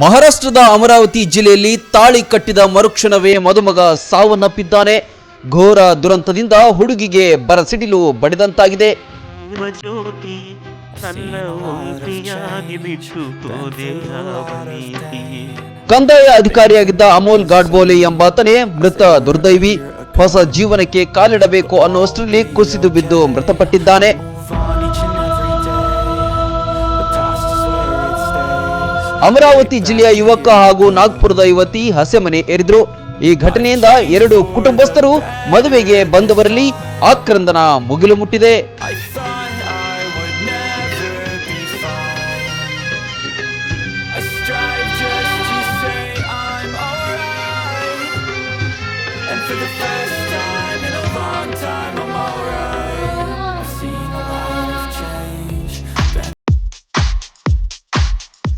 ಮಹಾರಾಷ್ಟ್ರದ ಅಮರಾವತಿ ಜಿಲ್ಲೆಯಲ್ಲಿ ತಾಳಿ ಕಟ್ಟಿದ ಮರುಕ್ಷಣವೇ ಮದುಮಗ ಸಾವನ್ನಪ್ಪಿದ್ದಾನೆ. ಘೋರ ದುರಂತದಿಂದ ಹುಡುಗಿಗೆ ಬರಸಿಡಿಲು ಬಡಿದಂತಾಗಿದೆ. ಕಂದಾಯ ಅಧಿಕಾರಿಯಾಗಿದ್ದ ಅಮೋಲ್ ಗಾಡ್ಬೋಲೆ ಎಂಬಾತನೇ ಮೃತ ದುರ್ದೈವಿ. ಹೊಸ ಜೀವನಕ್ಕೆ ಕಾಲಿಡಬೇಕು ಅನ್ನುವಷ್ಟರಲ್ಲಿ ಕುಸಿದು ಬಿದ್ದು ಮೃತಪಟ್ಟಿದ್ದಾನೆ. ಅಮರಾವತಿ ಜಿಲ್ಲೆಯ ಯುವಕ ಹಾಗೂ ನಾಗ್ಪುರದ ಯುವತಿ ಹಸೆಮನೆ ಏರಿದ್ರು. ಈ ಘಟನೆಯಿಂದ ಎರಡು ಕುಟುಂಬಸ್ಥರು ಮದುವೆಗೆ ಬಂದವರಲ್ಲಿ ಆಕ್ರಂದನ ಮುಗಿಲು ಮುಟ್ಟಿದೆ. I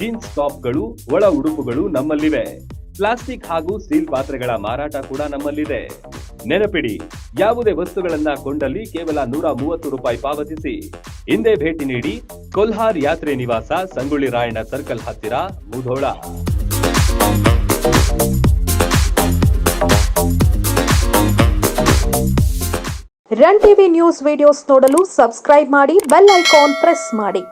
jeans ಟಾಪ್ಗಳು ಒಳ ಉಡುಪುಗಳು ನಮ್ಮಲ್ಲಿವೆ. ಪ್ಲಾಸ್ಟಿಕ್ ಹಾಗೂ ಸ್ಟೀಲ್ ಪಾತ್ರೆಗಳ ಮಾರಾಟ ಕೂಡ ನಮ್ಮಲ್ಲಿದೆ. ನೆನಪಿಡಿ, ಯಾವುದೇ ವಸ್ತುಗಳನ್ನ ಕೊಂಡಲ್ಲಿ ಕೇವಲ ನೂರ ಮೂವತ್ತು ರೂಪಾಯಿ ಪಾವತಿಸಿ. ಹಿಂದೆ ಭೇಟಿ ನೀಡಿ, ಕೊಲ್ಹಾರ್ ಯಾತ್ರೆ ನಿವಾಸ, ಸಂಗೊಳ್ಳಿ ರಾಯಣ್ಣ ಸರ್ಕಲ್ ಹತ್ತಿರ, Mudhol. Run TV news videos ನೋಡಲು ಸಬ್ಸ್ಕ್ರೈಬ್ ಮಾಡಿ, ಬೆಲ್ ಐಕಾನ್ ಪ್ರೆಸ್ ಮಾಡಿ.